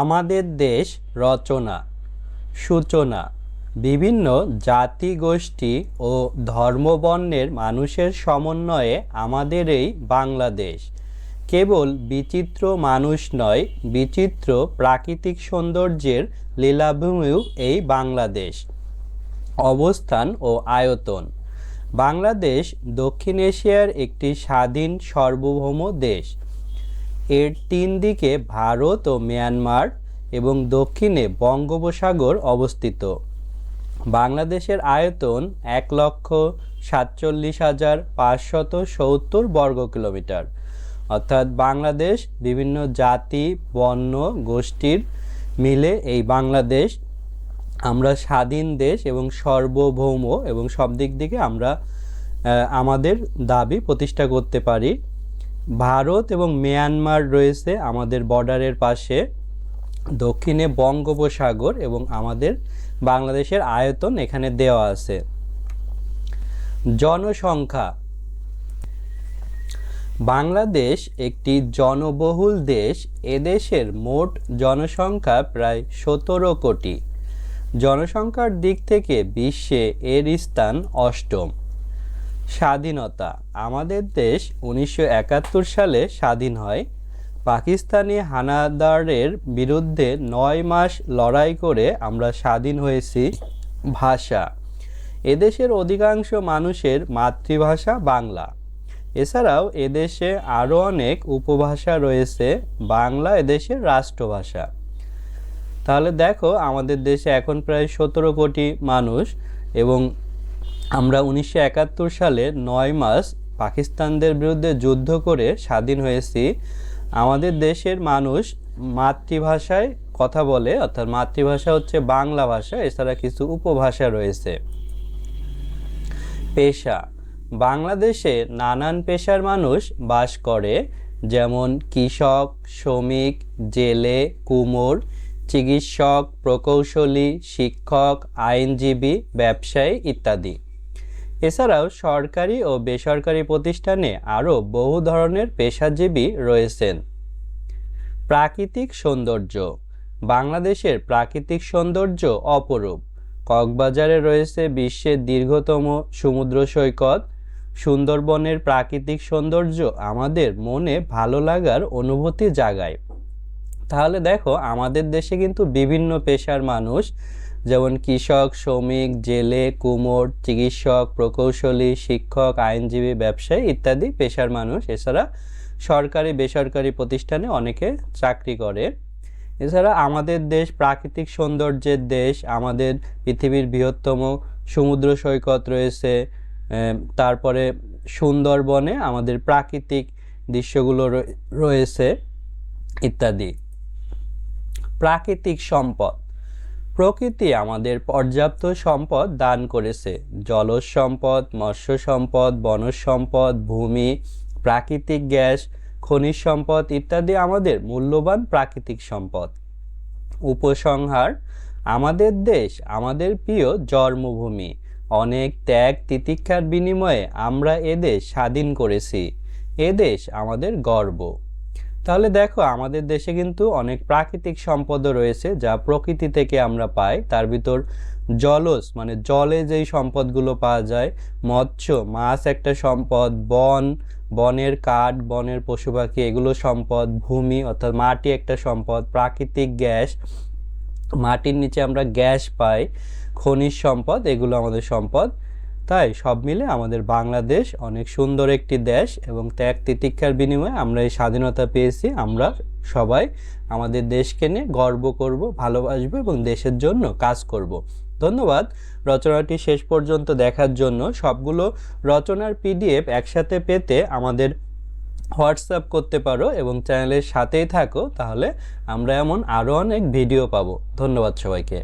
আমাদের দেশ রচনা, সূচনা, বিভিন্ন জাতি গোষ্ঠী ও ধর্মবর্ণের মানুষের সমন্বয়ে আমাদের এই বাংলাদেশ। কেবল বিচিত্র মানুষ নয়, বিচিত্র প্রাকৃতিক সৌন্দর্যের লীলাভূমিও এই বাংলাদেশ। অবস্থান ও আয়তন। বাংলাদেশ দক্ষিণ এশিয়ার একটি স্বাধীন সার্বভৌম দেশ। এর তিন দিকে ভারত ও মিয়ানমার এবং দক্ষিণে বঙ্গোপসাগর অবস্থিত। বাংলাদেশের আয়তন এক লক্ষ সাতচল্লিশ হাজার পাঁচশত সত্তর বর্গ কিলোমিটার। অর্থাৎ বাংলাদেশ বিভিন্ন জাতি, বর্ণ, গোষ্ঠীর মিলে এই বাংলাদেশ। আমরা স্বাধীন দেশ এবং সার্বভৌম এবং সব দিক থেকে আমরা আমাদের দাবি প্রতিষ্ঠা করতে পারি। ভারত এবং মিয়ানমার রয়েছে আমাদের বর্ডারের পাশে, দক্ষিণে বঙ্গোপসাগর এবং আমাদের বাংলাদেশের আয়তন এখানে দেওয়া আছে। জনসংখ্যা। বাংলাদেশ একটি জনবহুল দেশ এদেশের মোট জনসংখ্যা প্রায় সতেরো কোটি। জনসংখ্যার দিক থেকে বিশ্বে এর স্থান অষ্টম। স্বাধীনতা। আমাদের দেশ উনিশশো একাত্তর সালে স্বাধীন হয়। পাকিস্তানি হানাদারের বিরুদ্ধে নয় মাস লড়াই করে আমরা স্বাধীন হয়েছি ভাষা। এদেশের অধিকাংশ মানুষের মাতৃভাষা বাংলা। এছাড়াও এদেশে আরও অনেক উপভাষা রয়েছে, বাংলা এদেশের রাষ্ট্রভাষা। তাহলে দেখো, আমাদের দেশে এখন প্রায় সতেরো কোটি মানুষ এবং আমরা উনিশশো একাত্তর সালে নয় মাস পাকিস্তানদের বিরুদ্ধে যুদ্ধ করে স্বাধীন হয়েছি। আমাদের দেশের মানুষ মাতৃভাষায় কথা বলে, অর্থাৎ মাতৃভাষা হচ্ছে বাংলা ভাষা, এছাড়া কিছু উপভাষা রয়েছে। পেশা। বাংলাদেশে নানান পেশার মানুষ বাস করে, যেমন কৃষক, শ্রমিক, জেলে, কুমোর, চিকিৎসক, প্রকৌশলী, শিক্ষক, আইনজীবী, ব্যবসায়ী ইত্যাদি। এছাড়াও সরকারি ও বেসরকারি প্রতিষ্ঠানে আরও বহু ধরনের পেশাজীবী রয়েছেন। প্রাকৃতিক সৌন্দর্য, বাংলাদেশের প্রাকৃতিক সৌন্দর্য অপরূপ। কক্সবাজারে রয়েছে বিশ্বের দীর্ঘতম সমুদ্র সৈকত। সুন্দরবনের প্রাকৃতিক সৌন্দর্য আমাদের মনে ভালো লাগার অনুভূতি জাগায়। তাহলে দেখো, আমাদের দেশে কিন্তু বিভিন্ন পেশার মানুষ যেমন কৃষক, শ্রমিক, জেলে, কুমোর, চিকিৎসক, প্রকৌশলী, শিক্ষক, আইনজীবী, ব্যবসায়ী ইত্যাদি পেশার মানুষ। এছাড়া সরকারি, বেসরকারি প্রতিষ্ঠানে অনেকে চাকরি করে। এছাড়া আমাদের দেশ প্রাকৃতিক সৌন্দর্যের দেশ। আমাদের পৃথিবীর বৃহত্তম সমুদ্র সৈকত রয়েছে। তারপরে সুন্দরবনে আমাদের প্রাকৃতিক দৃশ্যগুলো রয়ে- রয়েছে ইত্যাদি। প্রাকৃতিক সম্পদ। প্রকৃতি আমাদের পর্যাপ্ত সম্পদ দান করেছে। জলজ সম্পদ, মৎস্য সম্পদ, বনজ সম্পদ, ভূমি, প্রাকৃতিক গ্যাস, খনিজ সম্পদ ইত্যাদি আমাদের মূল্যবান প্রাকৃতিক সম্পদ। উপসংহার, আমাদের দেশ, আমাদের প্রিয় জন্মভূমি। অনেক ত্যাগ তিতিক্ষার বিনিময়ে আমরা এদেশ স্বাধীন করেছি। এদেশ আমাদের গর্ব। তাহলে দেখো, আমাদের দেশে কিন্তু অনেক প্রাকৃতিক সম্পদও রয়েছে যা প্রকৃতি থেকে আমরা পাই। তার ভিতর জলজ মানে জলে যেই সম্পদগুলো পাওয়া যায়, মৎস্য, মাছ একটা সম্পদ, বন, বনের কাঠ, বনের পশু পাখি এগুলো সম্পদ, ভূমি, অর্থাৎ মাটি একটা সম্পদ, প্রাকৃতিক গ্যাস। মাটির নিচে আমরা গ্যাস পাই, খনিজ সম্পদ, এগুলো আমাদের সম্পদ। তাই সব মিলে আমাদের বাংলাদেশ অনেক সুন্দর একটি দেশ এবং ত্যাগ তিতিক্ষার বিনিময়ে আমরা এই স্বাধীনতা পেয়েছি। আমরা সবাই আমাদের দেশকে নিয়ে গর্ব করব, ভালোবাসবো এবং দেশের জন্য কাজ করব। ধন্যবাদ। রচনাটি শেষ পর্যন্ত দেখার জন্য সবগুলো রচনার পিডিএফ একসাথে পেতে আমাদের হোয়াটসঅ্যাপ করতে পারো এবং চ্যানেলের সাথেই থাকো, তাহলে আমরা এমন আরও অনেক ভিডিও পাবো। ধন্যবাদ সবাইকে।